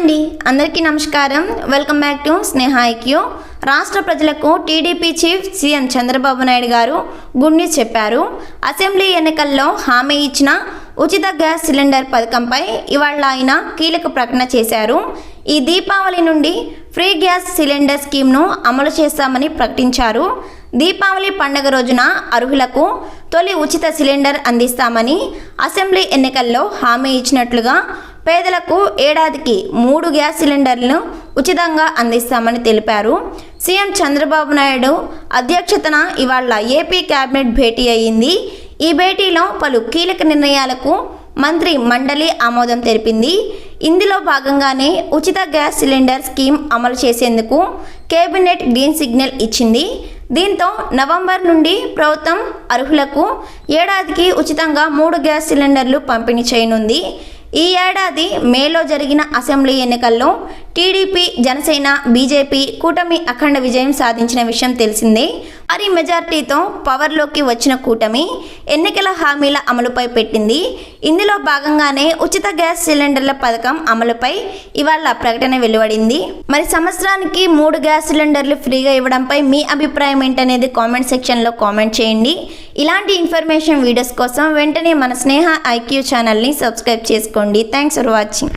అండి అందరికీ నమస్కారం. Welcome back to Sneha IQ రాష్ట్ర ప్రజలకు TDP chief CM Chandrababu Naidu garu good news చెప్పారు. అసెంబ్లీ ఎన్నికల్లో హామీ ఇచ్చిన ఉచిత గ్యాస్ సిలిండర్ పథకంపై ఇవాళ ఆయన కీలక ప్రకటన చేశారు. ఈ దీపావళి నుండి ఫ్రీ గ్యాస్ సిలిండర్ స్కీమ్ను అమలు చేస్తామని ప్రకటించారు. దీపావళి పండుగ రోజున అర్హులకు తొలి ఉచిత సిలిండర్ అందిస్తామని అసెంబ్లీ ఎన్నికల్లో హామీ ఇచ్చినట్లుగా పేదలకు ఏడాదికి మూడు గ్యాస్ సిలిండర్లను ఉచితంగా అందిస్తామని తెలిపారు. సీఎం చంద్రబాబు నాయుడు అధ్యక్షతన ఇవాళ ఏపీ కేబినెట్ భేటీ అయ్యింది ఈ భేటీలో పలు కీలక నిర్ణయాలకు మంత్రి మండలి ఆమోదం తెలిపింది. ఇందులో భాగంగానే ఉచిత గ్యాస్ సిలిండర్ స్కీమ్ అమలు చేసేందుకు కేబినెట్ గ్రీన్ సిగ్నల్ ఇచ్చింది. దీంతో నవంబర్ నుండి ప్రభుత్వం అర్హులకు ఏడాదికి ఉచితంగా మూడు గ్యాస్ సిలిండర్లు పంపిణీ చేయనుంది. ఈ ఏడాది మేలో జరిగిన అసెంబ్లీ ఎన్నికల్లో టీడీపీ జనసేన బీజేపీ కూటమి అఖండ విజయం సాధించిన విషయం తెలిసిందే. భారీ మెజార్టీతో పవర్లోకి వచ్చిన కూటమి ఎన్నికల హామీల అమలుపై పెట్టింది. ఇందులో భాగంగానే ఉచిత గ్యాస్ సిలిండర్ల పథకం అమలుపై ఇవాళ ప్రకటన వెలువడింది. మరి సంవత్సరానికి మూడు గ్యాస్ సిలిండర్లు ఫ్రీగా ఇవ్వడంపై మీ అభిప్రాయం ఏంటనేది కామెంట్ సెక్షన్లో కామెంట్ చేయండి. ఇలాంటి ఇన్ఫర్మేషన్ వీడియోస్ కోసం వెంటనే మన స్నేహ ఐక్యూ ఛానల్ని సబ్స్క్రైబ్ చేసుకోండి. Thanks for watching